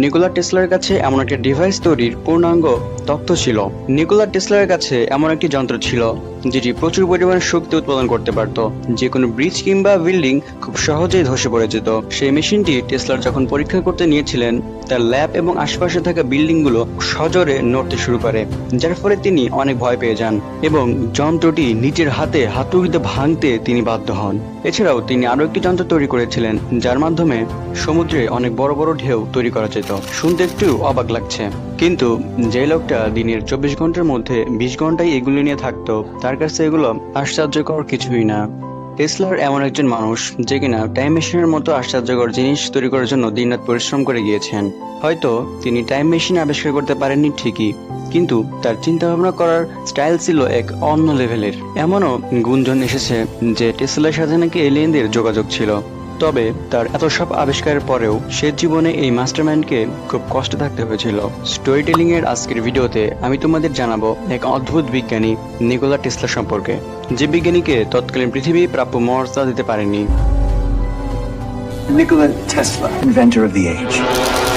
Nikola টেসলার কাছে এমন একটা ডিভাইস তৈরির পূর্ণাঙ্গ তথ্য ছিল। নিকোলা টেসলার কাছে এমন একটি যন্ত্র ছিল, যেটি প্রচুর পরিমাণে শক্তি উৎপাদন করতে পারত। যে কোনো ব্রিজ কিংবা বিল্ডিং খুব সহজেই ধসে পড়ে যেত। সেই মেশিনটি টেসলার যখন পরীক্ষা করতে নিয়েছিলেন, তার ল্যাব এবং আশেপাশে থাকা বিল্ডিংগুলো সজোরে নড়তে শুরু করে, যার ফলে তিনি অনেক ভয় পেয়ে যান এবং যন্ত্রটি নিজের হাতে হাতুড়িতে ভাঙতে তিনি বাধ্য হন। এছাড়াও তিনি আরও একটি যন্ত্র তৈরি করেছিলেন, যার মাধ্যমে সমুদ্রে অনেক বড় বড় ঢেউ তৈরি করা যেত। শুনতে একটু অবাক লাগছে। কিন্তু যে লোকটা দিনের চব্বিশ ঘণ্টার মধ্যে বিশ ঘন্টায় এগুলি নিয়ে থাকতো। তার কাছে এগুলো আশ্চর্যকর কিছুই না। টেসলার এমন একজন মানুষ যে কিনা টাইম মেশিনের মতো আশ্চর্যকর জিনিস তৈরি করার জন্য দিনরাত পরিশ্রম করে গিয়েছেন। হয়তো তিনি টাইম মেশিন আবিষ্কার করতে পারেননি ঠিকই, কিন্তু তার চিন্তা ভাবনা করার স্টাইল ছিল এক অন্য লেভেলের এমনও গুঞ্জন এসেছে যে টেসলার সাথে নাকি এলিয়েনদের যোগাযোগ ছিল। তবে তার এত সব আবিষ্কারের পরেও সে জীবনে এই মাস্টারম্যানকে খুব কষ্ট থাকতে হয়েছিল স্টোরি টেলিং এর আজকের ভিডিওতে আমি তোমাদের জানাব এক অদ্ভুত বিজ্ঞানী নিকোলা টেসলা সম্পর্কে যে বিজ্ঞানীকে তৎকালীন পৃথিবী প্রাপ্য মর্যাদা দিতে পারেনি Nikola Tesla, inventor of the age.